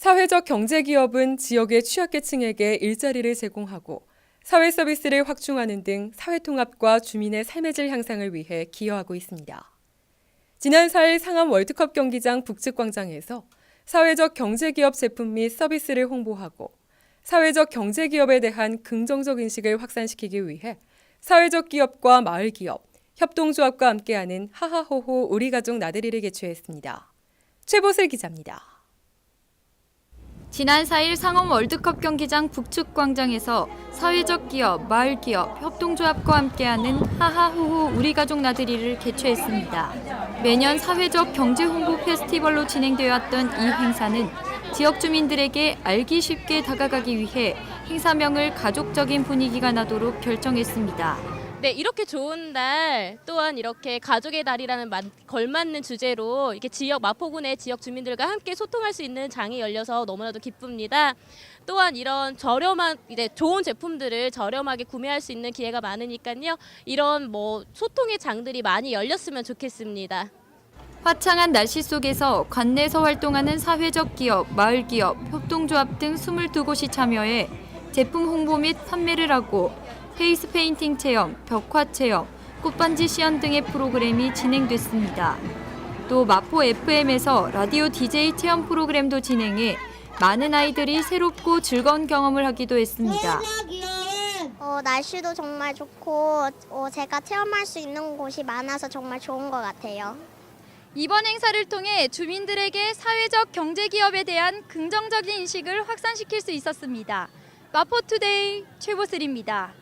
사회적 경제기업은 지역의 취약계층에게 일자리를 제공하고 사회 서비스를 확충하는 등 사회 통합과 주민의 삶의 질 향상을 위해 기여하고 있습니다. 지난 4일 상암 월드컵 경기장 북측 광장에서 사회적 경제기업 제품 및 서비스를 홍보하고 사회적 경제기업에 대한 긍정적 인식을 확산시키기 위해 사회적 기업과 마을 기업, 협동조합과 함께하는 하하호호 우리 가족 나들이를 개최했습니다. 최보슬 기자입니다. 지난 4일 상암 월드컵 경기장 북측 광장에서 사회적 기업, 마을 기업, 협동조합과 함께하는 하하호호 우리 가족 나들이를 개최했습니다. 매년 사회적 경제 홍보 페스티벌로 진행되어 왔던 이 행사는 지역 주민들에게 알기 쉽게 다가가기 위해 행사명을 가족적인 분위기가 나도록 결정했습니다. 네, 이렇게 좋은 날 또한 이렇게 가족의 달이라는 마- 걸맞는 주제로 이렇게 지역 마포군의 지역 주민들과 함께 소통할 수 있는 장이 열려서 너무나도 기쁩니다. 또한 이런 저렴한 이제 좋은 제품들을 저렴하게 구매할 수 있는 기회가 많으니까요. 이런 뭐 소통의 장들이 많이 열렸으면 좋겠습니다. 화창한 날씨 속에서 관내에서 활동하는 사회적 기업, 마을 기업, 협동조합 등 22곳이 참여해 제품 홍보 및 판매를 하고 페이스 페인팅 체험, 벽화 체험, 꽃반지 시연 등의 프로그램이 진행됐습니다. 또 마포 FM에서 라디오 DJ 체험 프로그램도 진행해 많은 아이들이 새롭고 즐거운 경험을 하기도 했습니다. 어, 날씨도 정말 좋고 어, 제가 체험할 수 있는 곳이 많아서 정말 좋은 것 같아요. 이번 행사를 통해 주민들에게 사회적 경제 기업에 대한 긍정적인 인식을 확산시킬 수 있었습니다. 마포투데이 최보슬입니다.